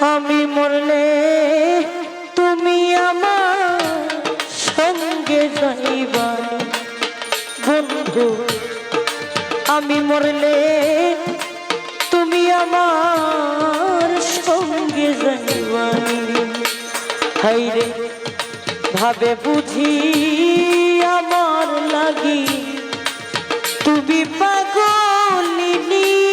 আমি মরলে তুমি আমার সঙ্গে যাইবা। বন্ধু, আমি মরলে তুমি আমার সঙ্গে যাইবা। হাইরে ভাবে বুঝি আমার লাগি। তুমি পাগলিনী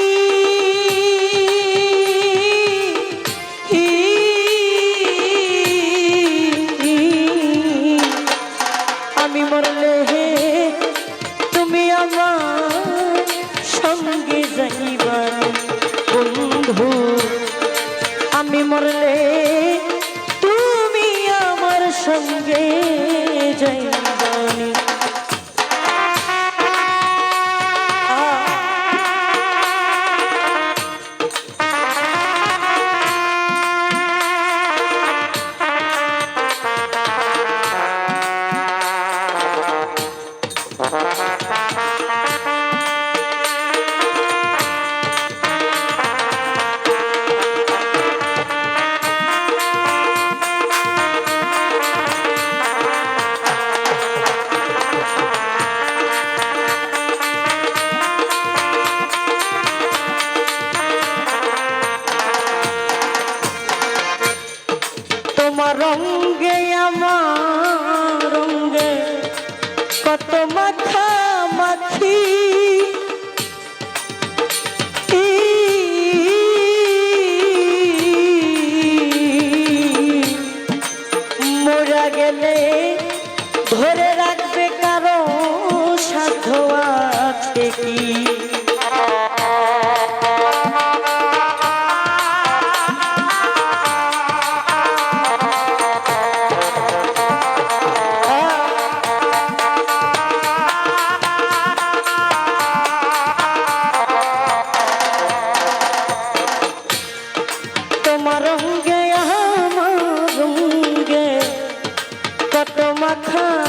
I come.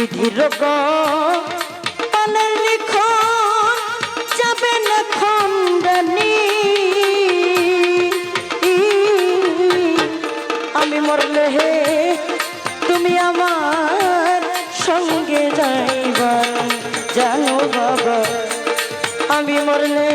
বিধির পালের লিখন যাবে না খন্ডানি আমি মরলে হে, তুমি আমার সঙ্গে যাইবা জানো বাবা, আমি মরলে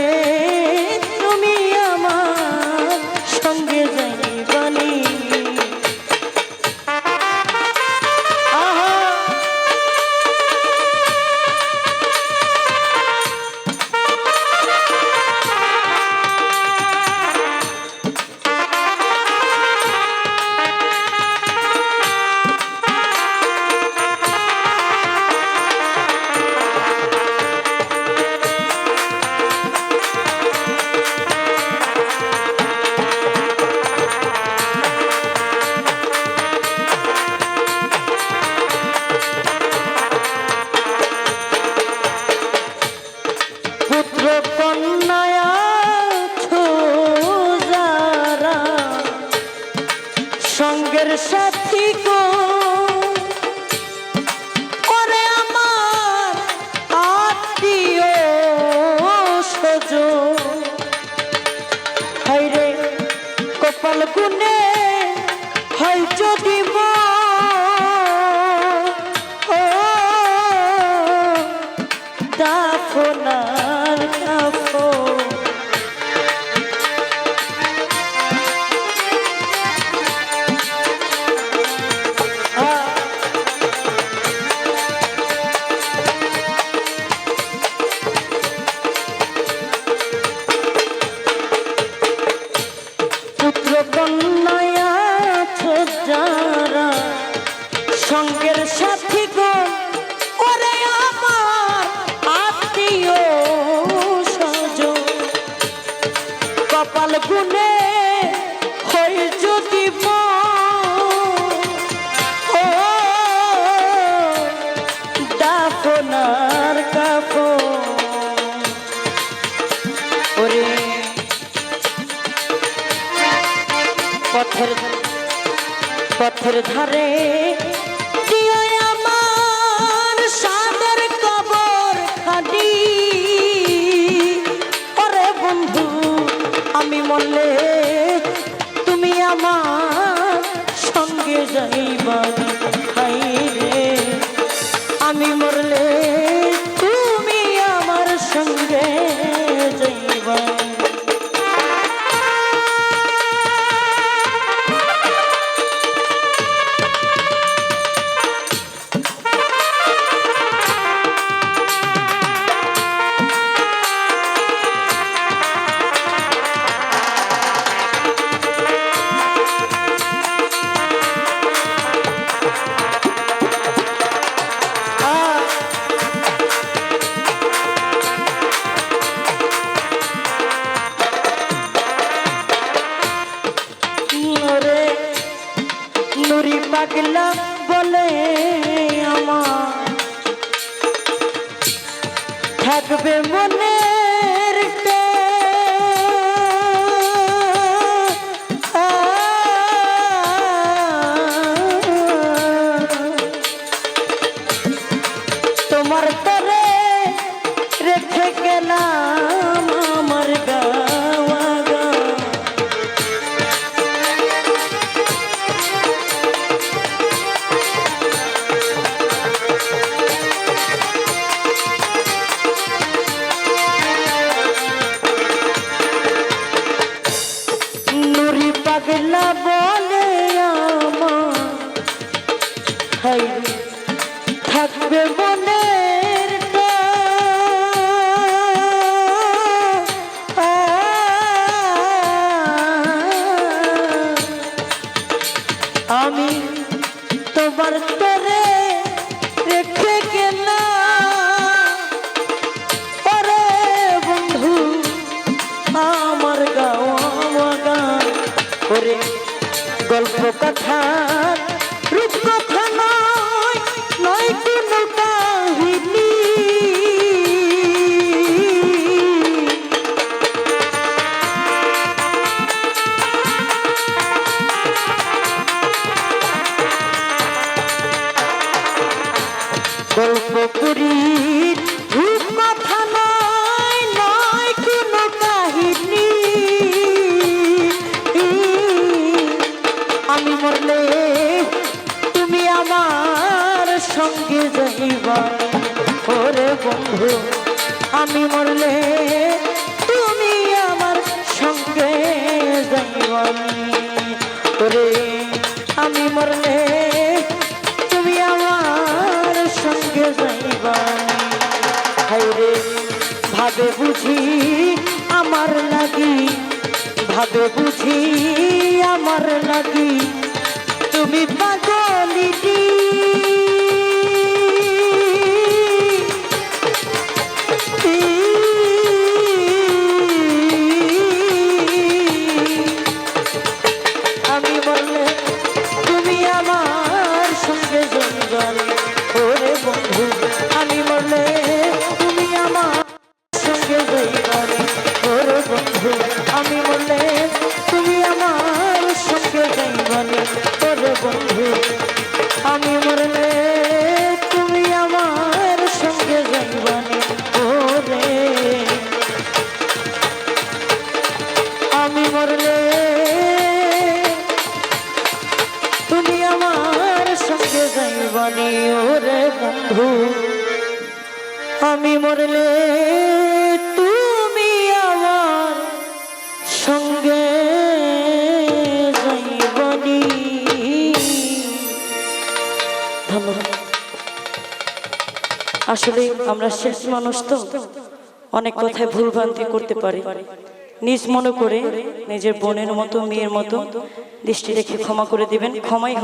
যুগের সাথী গো। ওরে আমার আত্মীয় সজ কপাল গুনে পথের পথের ধারে মরলে তুমি আমার সঙ্গে যাইবা ওরে গল্প কথা রূপ কথা নয় নয় কোনো গল্প করি আমি মরলে তুমি আমার সঙ্গে যাইবা ওরে, আমি মরলে তুমি আমার সঙ্গে যাইবা হাইরে ভাবে বুঝি আমার লাগি, ভাবে বুঝি আমার লাগি। তুমি পাগলিটি সঙ্গে আসলে আমরা শেষ মানুষ তো, অনেক কথায় ভুলভ্রান্তি করতে পারি। নিজ মনে করে নিজের বোনের মতো, মেয়ের মতো দৃষ্টি রেখে ক্ষমা করে দিবেন। ক্ষমাই